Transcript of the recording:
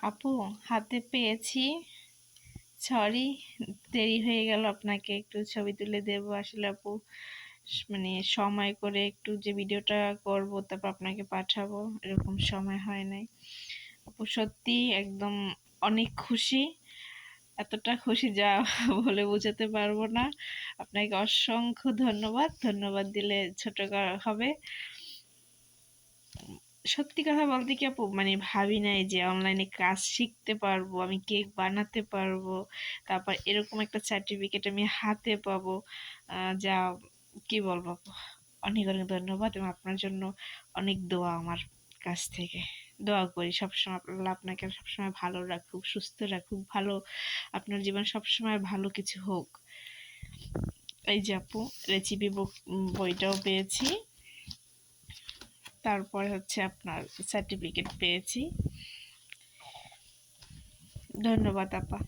আপু, হাতে পেয়েছি। সরি দেরি হয়ে গেল আপনাকে একটু ছবি তুলে দেব। আসলে আপু মানে সময় করে একটু যে ভিডিওটা করব, তারপর আপনাকে পাঠাবো। এরকম সময় হয় নাই। আপু, সত্যি একদম অনেক খুশি। এতটা খুশি যা বলে বোঝাতে পারব না। আপনাকে অসংখ্য ধন্যবাদ। ধন্যবাদ দিলে ছোট হবে। সত্যি কথা বলতে কি আপু? মানে ভাবি নাই যে অনলাইনে কাজ শিখতে পারব, আমি কেক বানাতে পারব, তারপর এরকম একটা সার্টিফিকেট আমি হাতে পাবো। যা, কি বলব আপু? অনেক অনেক ধন্যবাদ এবং আপনার জন্য অনেক দোয়া আমার কাছ থেকে। দোয়া করি সবসময় আল্লাহ আপনাকে সবসময় ভালো রাখুক, সুস্থ রাখুক, ভালো, আপনার জীবন সবসময় ভালো কিছু হোক। এই যে আপু রেসিপি বইটাও পেয়েছি। তারপরে হচ্ছে আপনার সার্টিফিকেট পেয়েছি। ধন্যবাদ আপা।